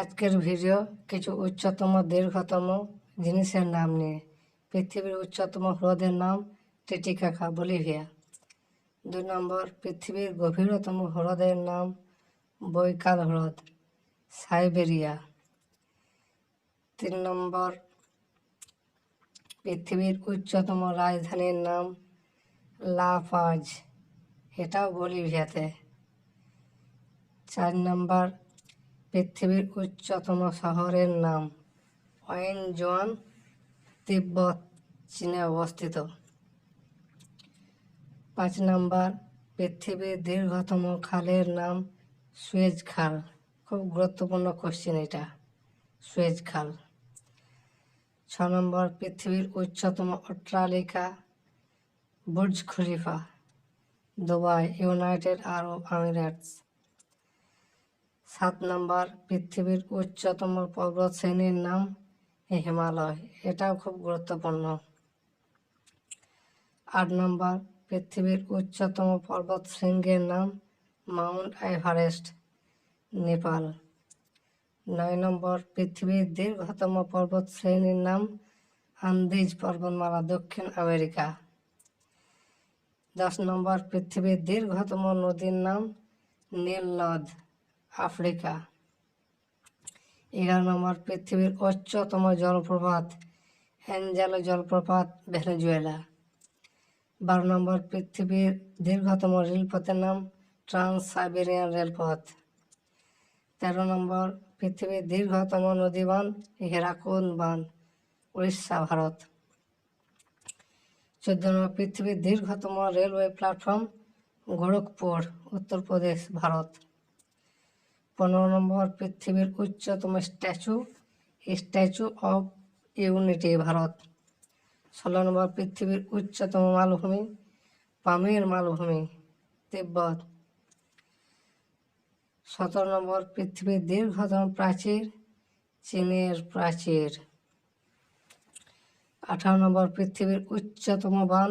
আজকের ভিডিও কিছু উচ্চতম, দীর্ঘতম জিনিসের নাম নিয়ে। পৃথিবীর উচ্চতম হ্রদের নাম টিটিকাকা বলিভিয়া। দুই নম্বর, পৃথিবীর গভীরতম হ্রদের নাম বৈকাল হ্রদ, সাইবেরিয়া। তিন নম্বর, পৃথিবীর উচ্চতম রাজধানীর নাম লা পাজ এটাও বলিভিয়াতে। চার নম্বর পৃথিবীর উচ্চতম শহরের নাম ওয়েনজোয়ান তিব্বত, চীনে অবস্থিত। পাঁচ নম্বর, পৃথিবীর দীর্ঘতম খালের নাম সুয়েজ খাল। খুব গুরুত্বপূর্ণ কোশ্চেন এটা, সুয়েজ খাল। ছ নম্বর, পৃথিবীর উচ্চতম অট্টালিকা, Burj Khalifa, Dubai, United Arab Emirates সাত নম্বর পৃথিবীর উচ্চতম পর্বত শ্রেণির নাম হিমালয়। এটাও খুব গুরুত্বপূর্ণ। আট নম্বর পৃথিবীর উচ্চতম পর্বত শৃঙ্গের নাম মাউন্ট এভারেস্ট, নেপাল। নয় নম্বর পৃথিবীর দীর্ঘতম পর্বত শ্রেণির নাম আন্দিজ পর্বতমালা, দক্ষিণ আমেরিকা। দশ নম্বর পৃথিবীর দীর্ঘতম নদীর নাম নীল নদ। আফ্রিকা। এগারো নম্বর পৃথিবীর উচ্চতম জলপ্রপাত অ্যাঞ্জেলো জলপ্রপাত, ভেনেজুয়েলা। বারো নম্বর পৃথিবীর দীর্ঘতম রেলপথের নাম ট্রান্স সাইবেরিয়ান রেলপথ। তেরো নম্বর পৃথিবীর দীর্ঘতম নদী বাঁধ হেরাকুন বাঁধ উড়িষ্যা, ভারত। চোদ্দ নম্বর পৃথিবীর দীর্ঘতম রেলওয়ে প্ল্যাটফর্ম, গোরখপুর, উত্তরপ্রদেশ, ভারত। পনেরো নম্বর পৃথিবীর উচ্চতম statue Statue of Unity, Bharat. ষোলো নম্বর পৃথিবীর উচ্চতম মালভূমি, পামির মালভূমি, তিব্বত। সতেরো নম্বর পৃথিবীর দীর্ঘতম প্রাচীর, চীনের প্রাচীর। আঠারো নম্বর পৃথিবীর উচ্চতম বান